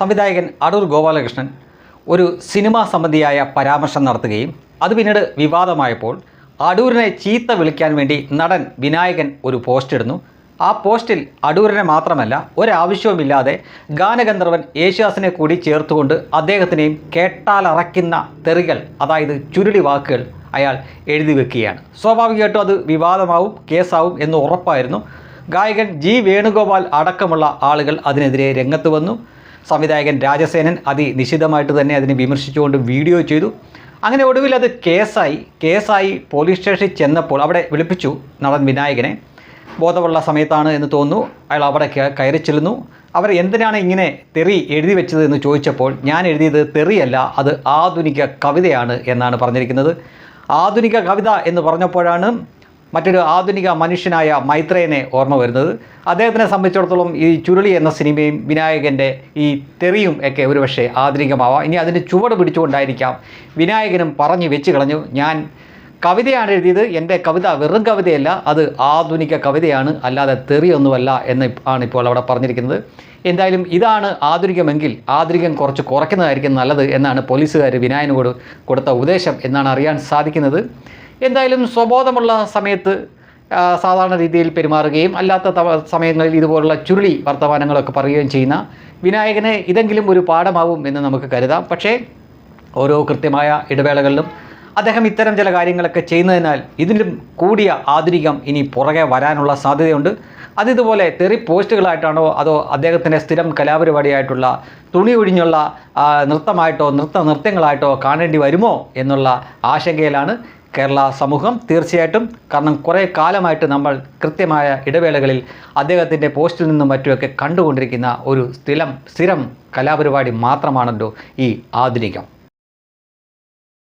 സംവിധായകൻ അടൂർ ഗോപാലകൃഷ്ണൻ ഒരു സിനിമാ സംബന്ധിയായ പരാമർശം നടത്തുകയും അത് പിന്നീട് വിവാദമായപ്പോൾ അടൂരിനെ ചീത്ത വിളിക്കാൻ വേണ്ടി നടൻ വിനായകൻ ഒരു പോസ്റ്റ് ഇടുന്നു. ആ പോസ്റ്റിൽ അടൂരിനെ മാത്രമല്ല ഒരാവശ്യവുമില്ലാതെ ഗാനഗന്ധർവൻ യേശുദാസിനെ കൂടി ചേർത്തുകൊണ്ട് അദ്ദേഹത്തിനെയും കേട്ടാലറയ്ക്കുന്ന തെറികൾ അതായത് ചുരുളി വാക്കുകൾ അയാൾ എഴുതി വെക്കുകയാണ്. സ്വാഭാവികമായിട്ടും അത് വിവാദമാവും കേസാവും എന്ന് ഉറപ്പായിരുന്നു. ഗായകൻ ജി വേണുഗോപാൽ അടക്കമുള്ള ആളുകൾ അതിനെതിരെ രംഗത്ത് വന്നു. സംവിധായകൻ രാജസേനൻ അതിനിശിതമായിട്ട് തന്നെ അതിനെ വിമർശിച്ചുകൊണ്ട് വീഡിയോ ചെയ്തു. അങ്ങനെ ഒടുവിൽ അത് കേസായി. കേസായി പോലീസ് സ്റ്റേഷനിൽ ചെന്നപ്പോൾ അവിടെ വിളിപ്പിച്ചു നടൻ വിനായകനെ. ബോധമുള്ള സമയത്താണ് എന്ന് തോന്നുന്നു. അയാൾ അവിടെ കയറി ചെല്ലുന്നു. അവർ എന്തിനാണ് ഇങ്ങനെ തെറി എഴുതി വെച്ചത് എന്ന് ചോദിച്ചപ്പോൾ ഞാൻ എഴുതിയത് തെറിയല്ല അത് ആധുനിക കവിതയാണ് എന്നാണ് പറഞ്ഞിരിക്കുന്നത്. ആധുനിക കവിത എന്ന് പറഞ്ഞപ്പോഴാണ് മറ്റൊരു ആധുനിക മനുഷ്യനായ മൈത്രേനെ ഓർമ്മ വരുന്നത്. അദ്ദേഹത്തിനെ സംബന്ധിച്ചിടത്തോളം ഈ ചുരുളി എന്ന സിനിമയും വിനായകന്റെ ഈ തെറിയും ഒക്കെ ഒരുപക്ഷെ ആധുനികമാവാം. ഇനി അതിന് ചുവട് പിടിച്ചുകൊണ്ടായിരിക്കാം വിനായകനും പറഞ്ഞു വെച്ച് കളഞ്ഞു. ഞാൻ കവിതയാണ് എഴുതിയത്. എന്റെ കവിത വെറും കവിതയല്ല അത് ആധുനിക കവിതയാണ് അല്ലാതെ തെറിയൊന്നുമല്ല എന്ന് ആണ് ഇപ്പോൾ അവിടെ പറഞ്ഞിരിക്കുന്നത്. എന്തായാലും ഇതാണ് ആധുനികമെങ്കിൽ ആധുനികം കുറച്ച് കുറയ്ക്കുന്നതായിരിക്കും നല്ലത് എന്നാണ് പോലീസുകാർ വിനായനോട് കൊടുത്ത ഉപദേശം എന്നാണ് അറിയാൻ സാധിക്കുന്നത്. എന്തായാലും സ്വബോധമുള്ള സമയത്ത് സാധാരണ രീതിയിൽ പെരുമാറുകയും അല്ലാത്ത സമയങ്ങളിൽ ഇതുപോലുള്ള ചുരുളി വർത്തമാനങ്ങളൊക്കെ പറയുകയും ചെയ്യുന്ന വിനായകന് ഇതെങ്കിലും ഒരു പാഠമാവും എന്ന് നമുക്ക് കരുതാം. പക്ഷേ ഓരോ കൃത്യമായ ഇടവേളകളിലും അദ്ദേഹം ഇത്തരം ചില കാര്യങ്ങളൊക്കെ ചെയ്യുന്നതിനാൽ ഇതിലും കൂടിയ ആധുനികം ഇനി പുറകെ വരാനുള്ള സാധ്യതയുണ്ട്. അതിതുപോലെ തെറി പോസ്റ്റുകളായിട്ടാണോ അതോ അദ്ദേഹത്തിന്റെ സ്ഥിരം കലാപരിപാടിയായിട്ടുള്ള തുണി ഒഴിഞ്ഞുള്ള നൃത്തമായിട്ടോ നൃത്ത നൃത്യങ്ങളായിട്ടോ കാണേണ്ടി വരുമോ എന്നുള്ള ആശങ്കയിലാണ് കേരള സമൂഹം തീർച്ചയായിട്ടും കാരണം കുറേ കാലമായിട്ട് നമ്മൾ കൃത്യമായ ഇടവേളകളിൽ അദ്ദേഹത്തിന്റെ പോസ്റ്റിൽ നിന്നും മറ്റുമൊക്കെ കണ്ടുകൊണ്ടിരിക്കുന്ന ഒരു സ്ഥിരം സ്ഥിരം കലാപരിപാടി മാത്രമാണല്ലോ ഈ ആധുനികം.